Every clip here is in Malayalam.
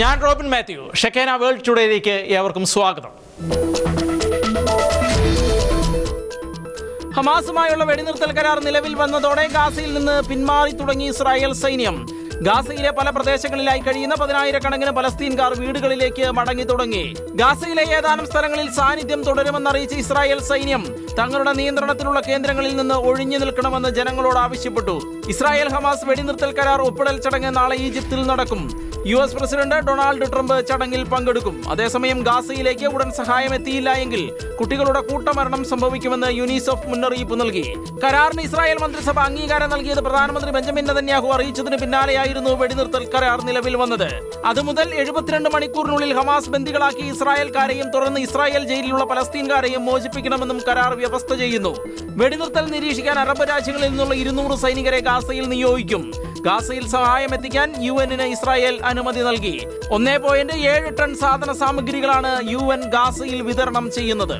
ഞാൻ റോബിൻ മാത്യു. ഷെക്കേന വേൾഡ് ടുഡേയിലേക്ക് ഏവർക്കും സ്വാഗതം. ഹമാസുമായുള്ള വെടിനിർത്തൽ കരാർ നിലവിൽ വന്നതോടെ ഗാസയിൽ നിന്ന് പിന്മാറി തുടങ്ങി ഇസ്രായേൽ സൈന്യം. ഗാസയിലെ പല പ്രദേശങ്ങളിലായി കഴിയുന്ന പതിനായിരക്കണക്കിന് പലസ്തീൻകാർ വീടുകളിലേക്ക് മടങ്ങി തുടങ്ങി. ഗാസയിലെ ഏതാനും സ്ഥലങ്ങളിൽ സാന്നിധ്യം തുടരുമെന്നറിയിച്ച ഇസ്രായേൽ സൈന്യം തങ്ങളുടെ നിയന്ത്രണത്തിലുള്ള കേന്ദ്രങ്ങളിൽ നിന്ന് ഒഴിഞ്ഞു നിൽക്കണമെന്ന് ജനങ്ങളോട് ആവശ്യപ്പെട്ടു. ഇസ്രായേൽ ഹമാസ് വെടിനിർത്തൽ കരാർ ഒപ്പിടൽ ചടങ്ങ് നാളെ ഈജിപ്തിൽ നടക്കും. U S president Donald Trump ചടങ്ങിൽ പങ്കെടുക്കും. അതേസമയം ഗാസയിലേക്ക് ഉടൻ സഹായം എത്തിയില്ല എങ്കിൽ കുട്ടികളുടെ കൂട്ടമരണം സംഭവിക്കുമെന്ന് യുനിസെഫ് മുന്നറിയിപ്പ് നൽകി. കരാറിന് ഇസ്രായേൽ മന്ത്രിസഭ അംഗീകാരം നൽകിയത് പ്രധാനമന്ത്രി ബെഞ്ചമിൻ നെതന്യാഹു അറിയിച്ചതിന് പിന്നാലെയായിരുന്നു വെടിനിർത്തൽ കരാർ നിലവിൽ വന്നത്. അതുമുതൽ എഴുപത്തിരണ്ട് മണിക്കൂറിനുള്ളിൽ ഹമാസ് ബന്ദികളാക്കി ഇസ്രായേൽക്കാരെയും തുടർന്ന് ഇസ്രായേൽ ജയിലിലുള്ള പലസ്തീൻകാരെയും മോചിപ്പിക്കണമെന്നും കരാർ വ്യവസ്ഥ ചെയ്യുന്നു. വെടിനിർത്തൽ നിരീക്ഷിക്കാൻ അറബ് രാജ്യങ്ങളിൽ നിന്നുള്ള ഇരുന്നൂറ് സൈനികരെ ഗാസയിൽ നിയോഗിക്കും. ഗാസയിൽ സഹായം എത്തിക്കാൻ യു എന്നിന് ഇസ്രായേൽ അനുമതി നൽകി. ഒന്നേ പോയിന്റ് ഏഴ് ടൺ സാധന സാമഗ്രികളാണ് യു എൻ ഗാസയിൽ വിതരണം ചെയ്യുന്നത്.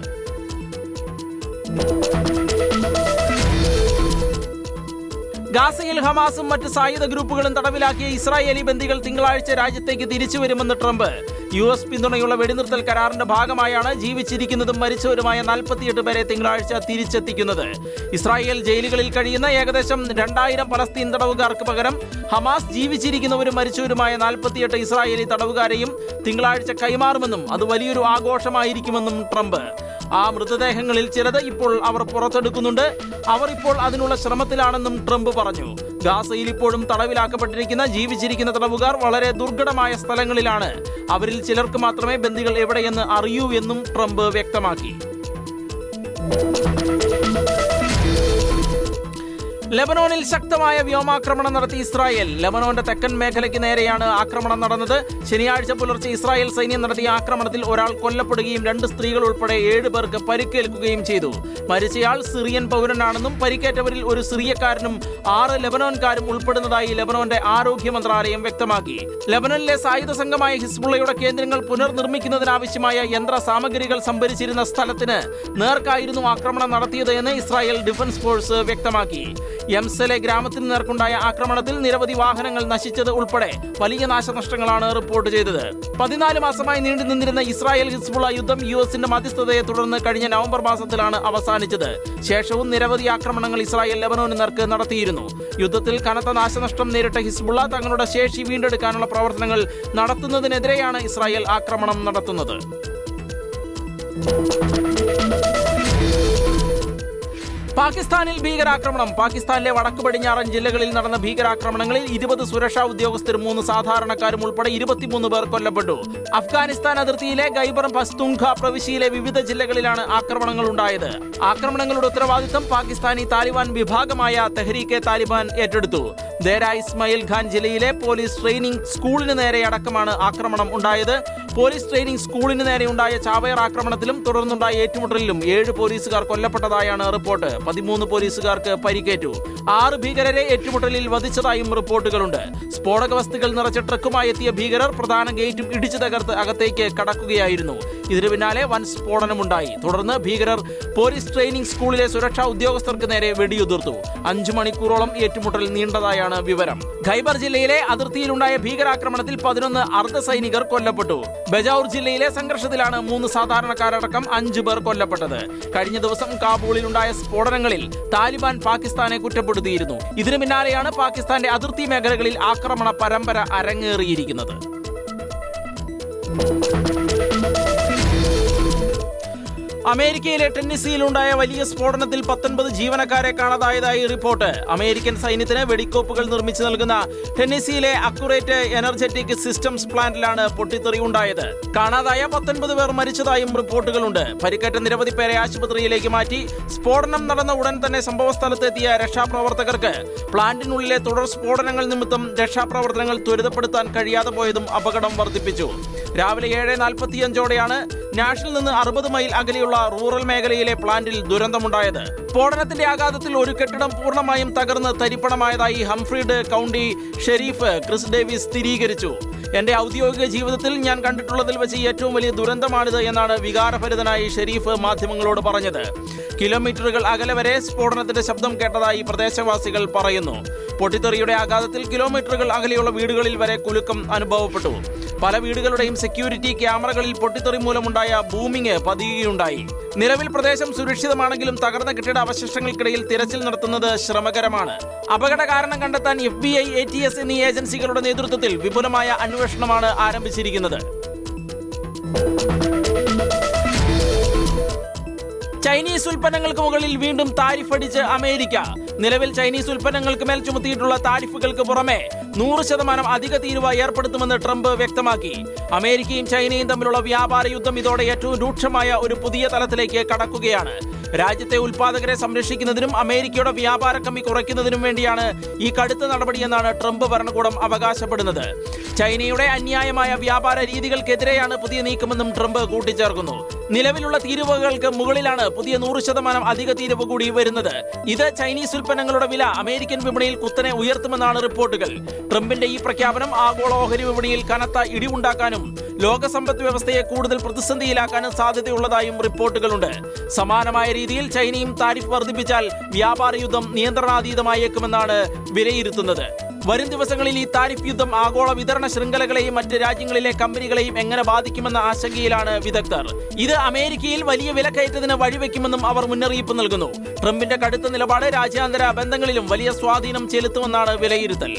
ഗാസയിൽ ഹമാസും മറ്റ് സായുധ ഗ്രൂപ്പുകളും തടവിലാക്കിയ ഇസ്രായേലി ബന്ദികൾ തിങ്കളാഴ്ച രാജ്യത്തേക്ക് തിരിച്ചു വരുമെന്ന് ട്രംപ്. യു എസ് പിന്തുണയുള്ള വെടിനിർത്തൽ കരാറിന്റെ ഭാഗമായാണ് ജീവിച്ചിരിക്കുന്നതും മരിച്ചവരുമായ നാൽപ്പത്തിയെട്ട് പേരെ തിങ്കളാഴ്ച തിരിച്ചെത്തിക്കുന്നത്. ഇസ്രായേൽ ജയിലുകളിൽ കഴിയുന്ന ഏകദേശം രണ്ടായിരം പലസ്തീൻ തടവുകാർക്ക് പകരം ഹമാസ് ജീവിച്ചിരിക്കുന്നവരും മരിച്ചവരുമായ നാൽപ്പത്തിയെട്ട് ഇസ്രായേലി തടവുകാരെയും തിങ്കളാഴ്ച കൈമാറുമെന്നും അത് വലിയൊരു ആഘോഷമായിരിക്കുമെന്നും ട്രംപ്. ആ മൃതദേഹങ്ങളിൽ ചിലത് ഇപ്പോൾ അവർ പുറത്തെടുക്കുന്നുണ്ട്. അവർ ഇപ്പോൾ അതിനുള്ള ശ്രമത്തിലാണെന്നും ട്രംപ് പറഞ്ഞു. ഗാസയിൽ ഇപ്പോഴും തടവിലാക്കപ്പെട്ടിരിക്കുന്ന ജീവിച്ചിരിക്കുന്ന തടവുകാർ വളരെ ദുർഘടമായ സ്ഥലങ്ങളിലാണ്. അവരിൽ ചിലർക്ക് മാത്രമേ ബന്ദികൾ എവിടെയെന്ന് അറിയൂ എന്നും ട്രംപ് വ്യക്തമാക്കി. ലെബനോനിൽ ശക്തമായ വ്യോമാക്രമണം നടത്തി ഇസ്രായേൽ. ലെബനോന്റെ തെക്കൻ മേഖലയ്ക്ക് നേരെയാണ് ആക്രമണം നടന്നത്. ശനിയാഴ്ച പുലർച്ചെ ഇസ്രായേൽ സൈന്യം നടത്തിയ ആക്രമണത്തിൽ ഒരാൾ കൊല്ലപ്പെടുകയും രണ്ട് സ്ത്രീകൾ ഉൾപ്പെടെ ഏഴ് പേർക്ക് പരിക്കേൽക്കുകയും ചെയ്തു. മരിച്ചയാൾ സിറിയൻ പൗരനാണെന്നും പരിക്കേറ്റവരിൽ ഒരു സിറിയക്കാരനും ആറ് ലെബനോൻകാരും ഉൾപ്പെടുന്നതായി ലെബനോന്റെ ആരോഗ്യ മന്ത്രാലയം വ്യക്തമാക്കി. ലെബനനിലെ സായുധ സംഘമായ ഹിസ്ബുള്ളയുടെ കേന്ദ്രങ്ങൾ പുനർനിർമ്മിക്കുന്നതിനാവശ്യമായ യന്ത്ര സാമഗ്രികൾ സംഭരിച്ചിരുന്ന സ്ഥലത്തിന് നേർക്കായിരുന്നു ആക്രമണം നടത്തിയത് എന്ന് ഇസ്രായേൽ ഡിഫൻസ് ഫോഴ്സ് വ്യക്തമാക്കി. യംസലെ ഗ്രാമത്തിൽ നേർക്കുണ്ടായ ആക്രമണത്തിൽ നിരവധി വാഹനങ്ങൾ നശിച്ചത് ഉൾപ്പെടെ വലിയ നാശനഷ്ടങ്ങളാണ് റിപ്പോർട്ട് ചെയ്തത്. പതിനാല് മാസമായി നീണ്ടു നിന്നിരുന്ന ഇസ്രായേൽ ഹിസ്ബുള്ള യുദ്ധം യു എസിന്റെ മധ്യസ്ഥതയെ തുടർന്ന് കഴിഞ്ഞ നവംബർ മാസത്തിലാണ് അവസാനിച്ചത്. ശേഷവും നിരവധി ആക്രമണങ്ങൾ ഇസ്രായേൽ ലെബനോന് നേർക്ക് നടത്തിയിരുന്നു. യുദ്ധത്തിൽ കനത്ത നാശനഷ്ടം നേരിട്ട ഹിസ്ബുള്ള തങ്ങളുടെ ശേഷി വീണ്ടെടുക്കാനുള്ള പ്രവർത്തനങ്ങൾ നടത്തുന്നതിനെതിരെയാണ് ഇസ്രായേൽ ആക്രമണം നടത്തുന്നത്. പാകിസ്ഥാനിൽ ഭീകരാക്രമണം. പാകിസ്ഥാനിലെ വടക്ക് പടിഞ്ഞാറൻ ജില്ലകളിൽ നടന്ന ഭീകരാക്രമണങ്ങളിൽ ഇരുപത് സുരക്ഷാ ഉദ്യോഗസ്ഥരും മൂന്ന് സാധാരണക്കാരും ഉൾപ്പെടെ ഇരുപത്തിമൂന്ന് പേർ കൊല്ലപ്പെട്ടു. അഫ്ഗാനിസ്ഥാൻ അതിർത്തിയിലെ ഗൈബർ പസ്തുൻഖ പ്രവിശ്യയിലെ വിവിധ ജില്ലകളിലാണ് ആക്രമണങ്ങൾ ഉണ്ടായത്. ആക്രമണങ്ങളുടെ ഉത്തരവാദിത്തം പാകിസ്ഥാനി താലിബാൻ വിഭാഗമായ തെഹ്രീക്കെ താലിബാൻ ഏറ്റെടുത്തു. ദേര ഇസ്മായിൽ ഖാൻ ജില്ലയിലെ പോലീസ് ട്രെയിനിംഗ് സ്കൂളിന് നേരെയടക്കമാണ് ആക്രമണം ഉണ്ടായത്. പോലീസ് ട്രെയിനിംഗ് സ്കൂളിന് നേരെയുണ്ടായ ചാവേർ ആക്രമണത്തിലും തുടർന്നുണ്ടായ ഏറ്റുമുട്ടലിലും ഏഴ് പോലീസുകാർ കൊല്ലപ്പെട്ടതായാണ് റിപ്പോർട്ട്. പതിമൂന്ന് പോലീസുകാർക്ക് പരിക്കേറ്റു. ആറ് ഭീകരരെ ഏറ്റുമുട്ടലിൽ വധിച്ചതായും റിപ്പോർട്ടുകളുണ്ട്. സ്ഫോടക വസ്തുക്കൾ നിറച്ച ട്രക്കുമായി എത്തിയ ഭീകരർ പ്രധാന ഗേറ്റും ഇടിച്ചു തകർത്ത് അകത്തേക്ക് കടക്കുകയായിരുന്നു. ഇതിനു പിന്നാലെ വൻ സ്ഫോടനമുണ്ടായി. തുടർന്ന് ഭീകരർ പോലീസ് ട്രെയിനിംഗ് സ്കൂളിലെ സുരക്ഷാ ഉദ്യോഗസ്ഥർക്ക് നേരെ വെടിയുതിർത്തു. അഞ്ചു മണിക്കൂറോളം ഏറ്റുമുട്ടൽ നീണ്ടതായാണ് വിവരം. ഖൈബർ ജില്ലയിലെ അതിർത്തിയിലുണ്ടായ ഭീകരാക്രമണത്തിൽ പതിനൊന്ന് അർദ്ധ സൈനികർ കൊല്ലപ്പെട്ടു. ബജാവൂർ ജില്ലയിലെ സംഘർഷത്തിലാണ് മൂന്ന് സാധാരണക്കാരടക്കം അഞ്ചു പേർ കൊല്ലപ്പെട്ടത്. കഴിഞ്ഞ ദിവസം കാബൂളിലുണ്ടായ സ്ഫോടനങ്ങളിൽ താലിബാൻ പാകിസ്ഥാനെ കുറ്റപ്പെടുത്തിയിരുന്നു. ഇതിനു പിന്നാലെയാണ് പാകിസ്ഥാന്റെ അതിർത്തി മേഖലകളിൽ ആക്രമണ പരമ്പര അരങ്ങേറിയിരിക്കുന്നത്. അമേരിക്കയിലെ ടെന്നിസിയിലുണ്ടായ വലിയ സ്ഫോടനത്തിൽ പത്തൊൻപത് ജീവനക്കാരെ കാണാതായതായി റിപ്പോർട്ട്. അമേരിക്കൻ സൈന്യത്തിന് വെടിക്കോപ്പുകൾ നിർമ്മിച്ചു നൽകുന്ന ടെന്നസിയിലെ അക്യുറേറ്റ് എനർജറ്റിക് സിസ്റ്റംസ് പ്ലാന്റിലാണ് പൊട്ടിത്തെറി ഉണ്ടായത് കാണാതായ പത്തൊൻപത് പേർ മരിച്ചതായും റിപ്പോർട്ടുകളുണ്ട്. പരിക്കേറ്റ നിരവധി പേരെ ആശുപത്രിയിലേക്ക് മാറ്റി സ്ഫോടനം നടന്ന ഉടൻ തന്നെ സംഭവസ്ഥലത്തെത്തിയ രക്ഷാപ്രവർത്തകർക്ക് പ്ലാന്റിനുള്ളിലെ തുടർ സ്ഫോടനങ്ങൾ നിമിത്തം രക്ഷാപ്രവർത്തനങ്ങൾ ത്വരിതപ്പെടുത്താൻ കഴിയാതെ പോയതും അപകടം വർദ്ധിപ്പിച്ചു. രാവിലെ ഏഴ് നാൽപ്പത്തിയഞ്ചോടെയാണ് നാഷിൽ നിന്ന് അറുപത് മൈൽ അകലെയുള്ള റൂറൽ മേഖലയിലെ പ്ലാന്റിൽ ദുരന്തമുണ്ടായത്. സ്ഫോടനത്തിന്റെ ആഘാതത്തിൽ ഒരു കെട്ടിടം പൂർണമായും തകർന്ന് തരിപ്പണമായതായി Humphreys county sheriff Chris Davis സ്ഥിരീകരിച്ചു. എന്റെ ഔദ്യോഗിക ജീവിതത്തിൽ ഞാൻ കണ്ടിട്ടുള്ളതിൽ വെച്ച് ഏറ്റവും വലിയ ദുരന്തമാണിത് എന്നാണ് വികാരഭരിതനായി ഷെരീഫ് മാധ്യമങ്ങളോട് പറഞ്ഞത്. കിലോമീറ്ററുകൾ അകലെ വരെ സ്ഫോടനത്തിന്റെ ശബ്ദം കേട്ടതായി പ്രദേശവാസികൾ പറയുന്നു. പൊട്ടിത്തെറിയുടെ ആഘാതത്തിൽ കിലോമീറ്ററുകൾ അകലെയുള്ള വീടുകളിൽ വരെ കുലുക്കം അനുഭവപ്പെട്ടു. പല വീടുകളുടെയും സെക്യൂരിറ്റി ക്യാമറകളിൽ പൊട്ടിത്തെറി മൂലമുണ്ടായ ബൂമിംഗ് പതിയുകയുണ്ടായി. നിലവിൽ പ്രദേശം സുരക്ഷിതമാണെങ്കിലും തകർന്ന കെട്ടിട അവശിഷ്ടങ്ങൾക്കിടയിൽ തിരച്ചിൽ നടത്തുന്നത് ശ്രമകരമാണ്. അപകട കാരണം കണ്ടെത്താൻ F B I A T S എന്നീ ഏജൻസികളുടെ നേതൃത്വത്തിൽ വിപുലമായ അന്വേഷണമാണ് ആരംഭിച്ചിരിക്കുന്നത്. ചൈനീസ് ഉൽപ്പന്നങ്ങൾക്ക് മുകളിൽ വീണ്ടും താരിഫ് അടിച്ച് അമേരിക്ക. നിലവിൽ ചൈനീസ് ഉൽപ്പന്നങ്ങൾക്ക് മേൽ ചുമത്തിയിട്ടുള്ള താരിഫുകൾക്ക് പുറമെ നൂറ് ശതമാനം അധിക തീരുവ ഏർപ്പെടുത്തുമെന്ന് ട്രംപ് വ്യക്തമാക്കി. അമേരിക്കയും ചൈനയും തമ്മിലുള്ള വ്യാപാര യുദ്ധം ഇതോടെ ഏറ്റവും രൂക്ഷമായ ഒരു പുതിയ തലത്തിലേക്ക് കടക്കുകയാണ്. രാജ്യത്തെ ഉൽപാദകരെ സംരക്ഷിക്കുന്നതിനും അമേരിക്കയുടെ വ്യാപാര കമ്മി കുറയ്ക്കുന്നതിനും വേണ്ടിയാണ് ഈ കടുത്ത നടപടിയെന്നാണ് ട്രംപ് ഭരണകൂടം അവകാശപ്പെടുന്നത്. ചൈനയുടെ അന്യായമായ വ്യാപാര രീതികൾക്കെതിരെയാണ് പുതിയ നീക്കമെന്നും ട്രംപ് കൂട്ടിച്ചേർക്കുന്നു. നിലവിലുള്ള തീരുവകൾക്ക് മുകളിലാണ് പുതിയ നൂറ് ശതമാനം അധിക തീരുവ കൂടി വരുന്നത്. ഇത് ചൈനീസ് ഉൽപ്പന്നങ്ങളുടെ വില അമേരിക്കൻ വിപണിയിൽ കുത്തനെ ഉയർത്തുമെന്നാണ് റിപ്പോർട്ടുകൾ. ട്രംപിന്റെ ഈ പ്രഖ്യാപനം ആഗോള ഓഹരി വിപണിയിൽ കനത്ത ഇടിവുണ്ടാക്കാനും ലോക സമ്പദ് വ്യവസ്ഥയെ കൂടുതൽ പ്രതിസന്ധിയിലാക്കാനും സാധ്യതയുള്ളതായും റിപ്പോർട്ടുകളുണ്ട്. സമാനമായ രീതിയിൽ ചൈനയും താരിഫ് വർദ്ധിപ്പിച്ചാൽ വ്യാപാര യുദ്ധം നിയന്ത്രണാതീതമായേക്കുമെന്നാണ് വിലയിരുത്തുന്നത്. വരും ദിവസങ്ങളിൽ ഈ താരിഫ് യുദ്ധം ആഗോള വിതരണ ശൃംഖലകളെയും മറ്റ് രാജ്യങ്ങളിലെ കമ്പനികളെയും എങ്ങനെ ബാധിക്കുമെന്ന ആശങ്കയിലാണ് വിദഗ്ധർ. ഇത് അമേരിക്കയിൽ വലിയ വിലക്കയറ്റത്തിന് വഴിവെക്കുമെന്നും അവർ മുന്നറിയിപ്പ് നൽകുന്നു. ട്രംപിന്റെ കടുത്ത നിലപാട് രാജ്യാന്തര ബന്ധങ്ങളിലും വലിയ സ്വാധീനം ചെലുത്തുമെന്നാണ് വിലയിരുത്തൽ.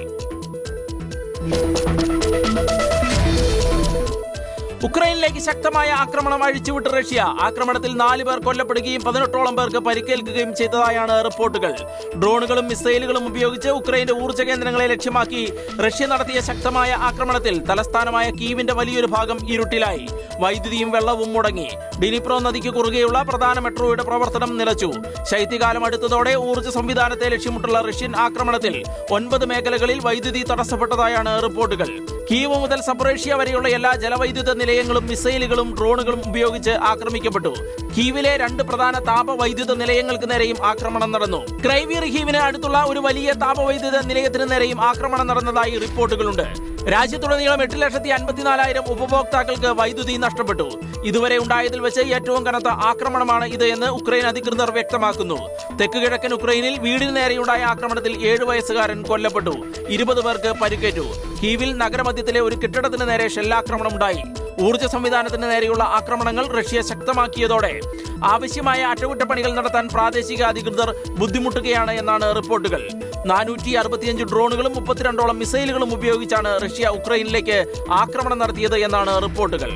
ഉക്രൈനിലേക്ക് ശക്തമായ ആക്രമണം അഴിച്ചുവിട്ട് റഷ്യ. ആക്രമണത്തിൽ നാല് പേർ കൊല്ലപ്പെടുകയും പതിനെട്ടോളം പേർക്ക് പരിക്കേൽക്കുകയും ചെയ്തതായാണ് റിപ്പോർട്ടുകൾ. ഡ്രോണുകളും മിസൈലുകളും ഉപയോഗിച്ച് ഉക്രൈന്റെ ഊർജ കേന്ദ്രങ്ങളെ ലക്ഷ്യമാക്കി റഷ്യ നടത്തിയ ശക്തമായ ആക്രമണത്തിൽ തലസ്ഥാനമായ കീവിന്റെ വലിയൊരു ഭാഗം ഇരുട്ടിലായി. വൈദ്യുതിയും വെള്ളവും മുടങ്ങി. ഡിനിപ്രോ നദിക്ക് കുറുകെയുള്ള പ്രധാന മെട്രോയുടെ പ്രവർത്തനം നിലച്ചു. ശൈത്യകാലം അടുത്തതോടെ ഊർജ സംവിധാനത്തെ ലക്ഷ്യമിട്ടുള്ള റഷ്യൻ ആക്രമണത്തിൽ ഒൻപത് മേഖലകളിൽ വൈദ്യുതി തടസ്സപ്പെട്ടതായാണ് റിപ്പോർട്ടുകൾ. കീവ് മുതൽ സബ്രേഷ്യ വരെയുള്ള എല്ലാ ജലവൈദ്യുത നിലയങ്ങളും മിസൈലുകളും ഡ്രോണുകളും ഉപയോഗിച്ച് ആക്രമിക്കപ്പെട്ടു. കീവിലെ രണ്ട് പ്രധാന താപവൈദ്യുത നിലയങ്ങൾക്ക് നേരെയും ആക്രമണം നടന്നു. ക്രൈവി റിഹീവിന് അടുത്തുള്ള ഒരു വലിയ താപവൈദ്യുത നിലയത്തിന് നേരെയും ആക്രമണം നടന്നതായി റിപ്പോർട്ടുകളുണ്ട്. രാജ്യത്തുടനീളം എട്ട് ലക്ഷത്തി അൻപത്തിനാലായിരം ഉപഭോക്താക്കൾക്ക് വൈദ്യുതി നഷ്ടപ്പെട്ടു. ഇതുവരെ ഉണ്ടായതിൽ വെച്ച് ഏറ്റവും കനത്ത ആക്രമണമാണ് ഇത് എന്ന് ഉക്രൈൻ അധികൃതർ വ്യക്തമാക്കുന്നു. തെക്ക് കിഴക്കൻ ഉക്രൈനിൽ വീടിന് നേരെയുണ്ടായ ആക്രമണത്തിൽ ഏഴു വയസ്സുകാരൻ കൊല്ലപ്പെട്ടു. ഇരുപത് പേർക്ക് പരിക്കേറ്റു. കീവിൽ നഗരമധ്യത്തിലെ ഒരു കെട്ടിടത്തിന് നേരെ ഷെല്ലാക്രമണം ഉണ്ടായി ഊർജ സംവിധാനത്തിന് നേരെയുള്ള ആക്രമണങ്ങൾ റഷ്യ ശക്തമാക്കിയതോടെ ആവശ്യമായ അറ്റകുറ്റപ്പണികൾ നടത്താൻ പ്രാദേശിക അധികൃതർ ബുദ്ധിമുട്ടുകയാണ് എന്നാണ് റിപ്പോർട്ടുകൾ. നാനൂറ്റി അറുപത്തിയഞ്ച് ഡ്രോണുകളും മുപ്പത്തിരണ്ടോളം മിസൈലുകളും ഉപയോഗിച്ചാണ് റഷ്യ ഉക്രൈനിലേക്ക് ആക്രമണം നടത്തിയത് എന്നാണ് റിപ്പോർട്ടുകൾ.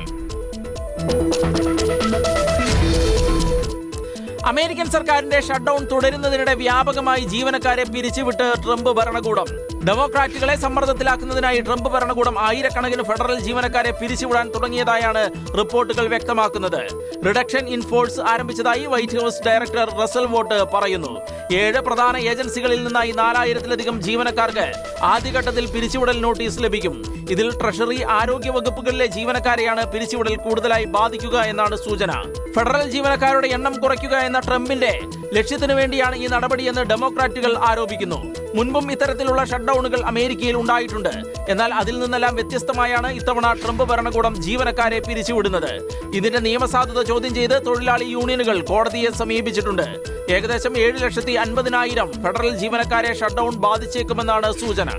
അമേരിക്കൻ സർക്കാരിന്റെ ഷട്ട്ഡൌൺ തുടരുന്നതിനിടെ വ്യാപകമായി ജീവനക്കാരെ പിരിച്ചുവിട്ട് ട്രംപ് ഭരണകൂടം. ഡെമോക്രാറ്റുകളെ സമ്മർദ്ദത്തിലാക്കുന്നതിനായി ട്രംപ് ഭരണകൂടം ആയിരക്കണക്കിന് ഫെഡറൽ ജീവനക്കാരെ പിരിച്ചുവിടാൻ തുടങ്ങിയതായാണ് റിപ്പോർട്ടുകൾ വ്യക്തമാക്കുന്നത്. റിഡക്ഷൻ ഇൻഫോഴ്സ് ആരംഭിച്ചതായി White House director Russell Vought പറയുന്നു. ഏഴ് പ്രധാന ഏജൻസികളിൽ നിന്നായി നാലായിരത്തിലധികം ജീവനക്കാർക്ക് ആദ്യഘട്ടത്തിൽ പിരിച്ചുവിടൽ നോട്ടീസ് ലഭിക്കും. ഇതിൽ ട്രഷറി ആരോഗ്യ വകുപ്പുകളിലെ ജീവനക്കാരെയാണ് പിരിച്ചുവിടൽ കൂടുതലായി ബാധിക്കുക എന്നാണ് സൂചന. ഫെഡറൽ ജീവനക്കാരുടെ എണ്ണം കുറയ്ക്കുക എന്ന ട്രംപിന്റെ ലക്ഷ്യത്തിനു വേണ്ടിയാണ് ഈ നടപടിയെന്ന് ഡെമോക്രാറ്റുകൾ ആരോപിക്കുന്നു. മുൻപും ഇത്തരത്തിലുള്ള ഷട്ട്ഡൌണുകൾ അമേരിക്കയിൽ ഉണ്ടായിട്ടുണ്ട്. എന്നാൽ അതിൽ നിന്നെല്ലാം വ്യത്യസ്തമായാണ് ഇത്തവണ ട്രംപ് ഭരണകൂടം ജീവനക്കാരെ പിരിച്ചുവിടുന്നത്. ഇതിന്റെ നിയമസാധുത ചോദ്യം ചെയ്ത് തൊഴിലാളി യൂണിയനുകൾ കോടതിയെ സമീപിച്ചിട്ടുണ്ട്. ഏകദേശം ഏഴ് ലക്ഷത്തി അൻപതിനായിരം ഫെഡറൽ ജീവനക്കാരെ ഷട്ട്ഡൌൺ ബാധിച്ചേക്കുമെന്നാണ് സൂചന.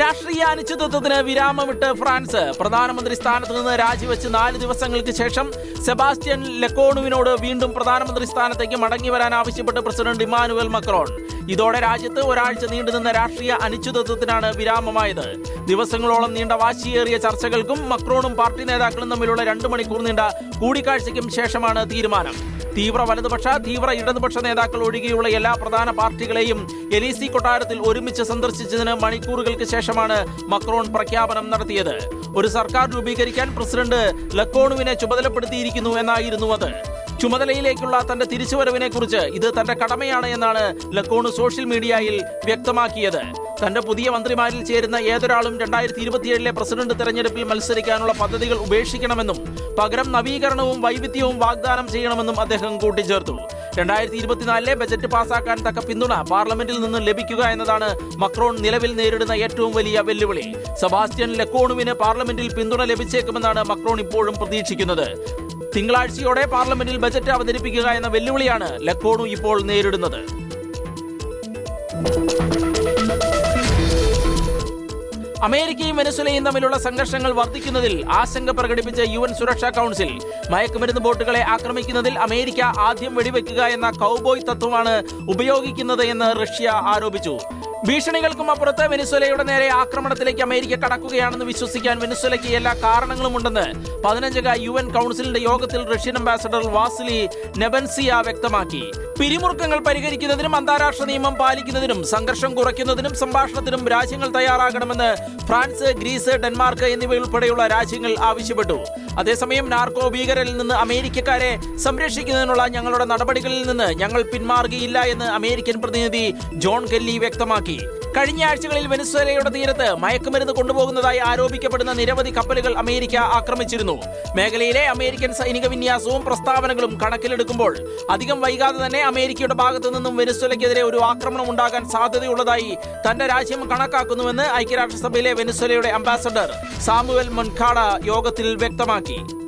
രാഷ്ട്രീയ അനിശ്ചിതത്വത്തിന് വിരാമമിട്ട് ഫ്രാൻസ്. പ്രധാനമന്ത്രി സ്ഥാനത്ത് നിന്ന് രാജിവെച്ച് നാല് ദിവസങ്ങൾക്ക് ശേഷം സെബാസ്റ്റ്യൻ ലെക്കോണുവിനോട് വീണ്ടും പ്രധാനമന്ത്രി സ്ഥാനത്തേക്ക് മടങ്ങി വരാൻ ആവശ്യപ്പെട്ട് പ്രസിഡന്റ് ഇമാനുവൽ മക്രോൺ. ഇതോടെ രാജ്യത്ത് ഒരാഴ്ച നീണ്ടുനിന്ന രാഷ്ട്രീയ അനിശ്ചിതത്വത്തിനാണ് വിരാമമായത്. ദിവസങ്ങളോളം നീണ്ട വാശിയേറിയ ചർച്ചകൾക്കും മക്രോണും പാർട്ടി നേതാക്കളും തമ്മിലുള്ള രണ്ടു മണിക്കൂർ നീണ്ട കൂടിക്കാഴ്ചയ്ക്കും ശേഷമാണ് തീരുമാനം. തീവ്ര വലതുപക്ഷ തീവ്ര ഇടതുപക്ഷ നേതാക്കൾ ഒഴികെയുള്ള എല്ലാ പ്രധാന പാർട്ടികളെയും എലീസി കൊട്ടാരത്തിൽ ഒരുമിച്ച് സന്ദർശിച്ചതിന് മണിക്കൂറുകൾക്ക് ശേഷമാണ് മക്രോൺ പ്രഖ്യാപനം നടത്തിയത്. ഒരു സർക്കാർ രൂപീകരിക്കാൻ പ്രസിഡന്റ് ലക്കോണുവിനെ ചുമതലപ്പെടുത്തിയിരിക്കുന്നു എന്നായിരുന്നു അത്. ചുമതലയിലേക്കുള്ള തന്റെ തിരിച്ചുവരവിനെ കുറിച്ച് ഇത് തന്റെ കടമയാണ് എന്നാണ് ലക്കോണു സോഷ്യൽ മീഡിയയിൽ വ്യക്തമാക്കിയത്. തന്റെ പുതിയ മന്ത്രിമാരിൽ ചേരുന്ന ഏതൊരാളും രണ്ടായിരത്തി ഇരുപത്തിയേഴിലെ പ്രസിഡന്റ് തെരഞ്ഞെടുപ്പിൽ മത്സരിക്കാനുള്ള പദ്ധതികൾ ഉപേക്ഷിക്കണമെന്നും പകരം നവീകരണവും വൈവിധ്യവും വാഗ്ദാനം ചെയ്യണമെന്നും അദ്ദേഹം കൂട്ടിച്ചേർത്തു. രണ്ടായിരത്തി ഇരുപത്തിനാലിലെ ബജറ്റ് പാസാക്കാൻ തക്ക പിന്തുണ പാർലമെന്റിൽ നിന്ന് ലഭിക്കുക എന്നതാണ് മക്രോൺ നിലവിൽ നേരിടുന്ന ഏറ്റവും വലിയ വെല്ലുവിളി. സെബാസ്റ്റ്യൻ ലെക്കോണുവിന് പാർലമെന്റിൽ പിന്തുണ ലഭിച്ചേക്കുമെന്നാണ് മക്രോൺ ഇപ്പോഴും പ്രതീക്ഷിക്കുന്നത്. തിങ്കളാഴ്ചയോടെ പാർലമെന്റിൽ ബജറ്റ് അവതരിപ്പിക്കുക എന്ന വെല്ലുവിളിയാണ് ലക്കോണു ഇപ്പോൾ നേരിടുന്നത്. അമേരിക്കയും വെനസ്വലയും തമ്മിലുള്ള സംഘർഷങ്ങൾ വർദ്ധിക്കുന്നതിൽ ആശങ്ക പ്രകടിപ്പിച്ച യു എൻ സുരക്ഷാ കൗൺസിൽ. മയക്കുമരുന്ന് ബോട്ടുകളെ ആക്രമിക്കുന്നതിൽ അമേരിക്ക ആദ്യം വെടിവെക്കുക എന്ന കൗബോയ് തത്വമാണ് ഉപയോഗിക്കുന്നത് എന്ന് റഷ്യ ആരോപിച്ചു. ഭീഷണികൾക്കും അപ്പുറത്ത് വെനിസ്വലയുടെ നേരെ ആക്രമണത്തിലേക്ക് അമേരിക്ക കടക്കുകയാണെന്ന് വിശ്വസിക്കാൻ വെനിസ്വലയ്ക്ക് എല്ലാ കാരണങ്ങളും ഉണ്ടെന്ന് പതിനഞ്ചംഗ യു എൻ കൗൺസിലിന്റെ യോഗത്തിൽ റഷ്യൻ അംബാസഡർ വാസിലി നെബൻസിയ വ്യക്തമാക്കി. പിരിമുറുക്കങ്ങൾ പരിഹരിക്കുന്നതിനും അന്താരാഷ്ട്ര നിയമം പാലിക്കുന്നതിനും സംഘർഷം കുറയ്ക്കുന്നതിനും സംഭാഷണത്തിനും രാജ്യങ്ങൾ തയ്യാറാകണമെന്ന് ഫ്രാൻസ് ഗ്രീസ് ഡെൻമാർക്ക് എന്നിവയുൾപ്പെടെയുള്ള രാജ്യങ്ങൾ ആവശ്യപ്പെട്ടു. അതേസമയം നാർക്കോ ഭീകരരിൽ നിന്ന് അമേരിക്കക്കാരെ സംരക്ഷിക്കുന്നതിനുള്ള ഞങ്ങളുടെ നടപടികളിൽ നിന്ന് ഞങ്ങൾ പിന്മാറുകയില്ല എന്ന് അമേരിക്കൻ പ്രതിനിധി ജോൺ കെല്ലി വ്യക്തമാക്കി. കഴിഞ്ഞ ആഴ്ചകളിൽ വെനസ്വേലയുടെ തീരത്ത് മയക്കുമരുന്ന് കൊണ്ടുപോകുന്നതായി ആരോപിക്കപ്പെടുന്ന നിരവധി കപ്പലുകൾ അമേരിക്ക ആക്രമിച്ചിരുന്നു. മേഖലയിലെ അമേരിക്കൻ സൈനിക വിന്യാസവും പ്രസ്താവനകളും കണക്കിലെടുക്കുമ്പോൾ അധികം വൈകാതെ തന്നെ അമേരിക്കയുടെ ഭാഗത്തു നിന്നും വെനസ്വേലയ്ക്കെതിരെ ഒരു ആക്രമണം ഉണ്ടാകാൻ സാധ്യതയുള്ളതായി തന്റെ രാജ്യം കണക്കാക്കുന്നുവെന്ന് ഐക്യരാഷ്ട്രസഭയിലെ വെനസ്വേലയുടെ അംബാസഡർ സാമുവൽ മൊൻഖാഡ യോഗത്തിൽ വ്യക്തമാക്കി. Boogie.